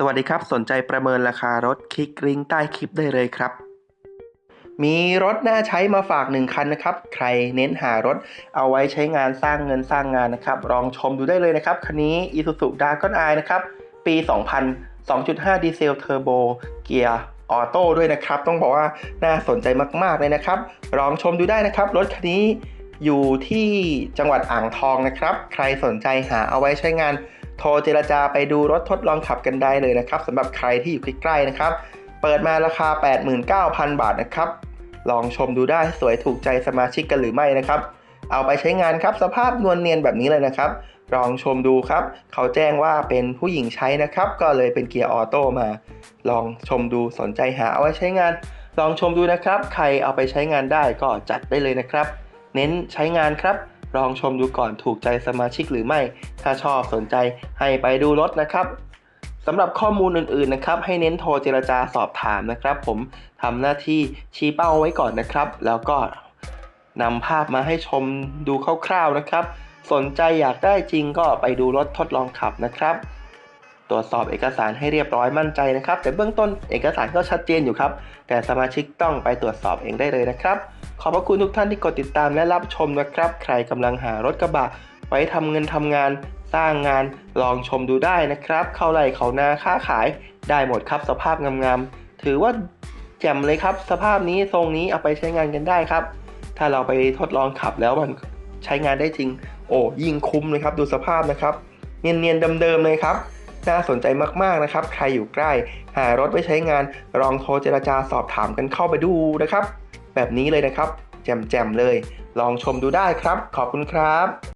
สวัสดีครับ สนใจประเมินราคารถคลิกลิงก์ใต้คลิปได้เลยครับ มีรถน่าใช้มาฝากหนึ่งคันนะครับ ใครเน้นหารถเอาไว้ใช้งานสร้างเงินสร้างงานนะครับ ลองชมดูได้เลยนะครับ คันนี้ Isuzu d a r k o n Eye นะครับ ปี 2000 2.5 ดีเซลเทอร์โบ เกียร์ออโต้ด้วยนะครับ ต้องบอกว่าน่าสนใจมาก ๆ เลยนะครับ ลองชมดูได้นะครับ รถคันนี้อยู่ที่จังหวัดอ่างทองนะครับ ใครสนใจหาเอาไว้ใช้งาน โทรเจรจาไปดูรถทดลองขับกันได้เลยนะครับสำหรับใครที่อยู่ใกล้ๆนะครับ เปิดมาราคา 89,000 บาทนะครับ ลองชมดูได้สวยถูกใจสมาชิกกันหรือไม่นะครับ เอาไปใช้งานครับสภาพนวลเนียนแบบนี้เลยนะครับ ลองชมดูครับ เขาแจ้งว่าเป็นผู้หญิงใช้นะครับ ก็เลยเป็นเกียร์ออโต้มา ลองชมดูสนใจหาเอาไว้ใช้งาน ลองชมดูนะครับ ใครเอาไปใช้งานได้ก็จัดได้เลยนะครับ เน้นใช้งานครับ ลองชมดูก่อนถูกใจสมาชิกหรือไม่ ถ้าชอบสนใจให้ไปดูรถนะครับสำหรับข้อมูลอื่นๆนะครับ ให้เน้นโทรเจรจาสอบถามนะครับ ผมทำหน้าที่ชี้เป้าไว้ก่อนนะครับ แล้วก็นำภาพมาให้ชมดูคร่าวๆนะครับ สนใจอยากได้จริงก็ไปดูรถทดลองขับนะครับ ตรวจสอบเอกสารให้เรียบร้อยมั่นใจนะครับ แต่เบื้องต้นเอกสารก็ชัดเจนอยู่ครับ แต่สมาชิกต้องไปตรวจสอบเองได้เลยนะครับ ขอบพระคุณทุกท่านที่กดติดตามและรับชมนะครับ ใครกำลังหารถกระบะ ไว้ทำเงินทำงาน สร้างงานลองชมดูได้นะครับ เข้าไร่เขานาค้าขายได้หมดครับ สภาพงามๆถือว่าแจ่มเลยครับ สภาพนี้ทรงนี้เอาไปใช้งานกันได้ครับ ถ้าเราไปทดลองขับแล้วมันใช้งานได้จริง โอ้ยิ่งคุ้มเลยครับ ดูสภาพนะครับ เนียนๆเดิมๆเลยครับ น่าสนใจมากๆนะครับ ใครอยู่ใกล้ หารถไว้ใช้งานลองโทรเจราจาสอบถามกันเข้าไปดูนะครับ แบบนี้เลยนะครับ แจ่มๆเลย ลองชมดูได้ครับ ขอบคุณครับ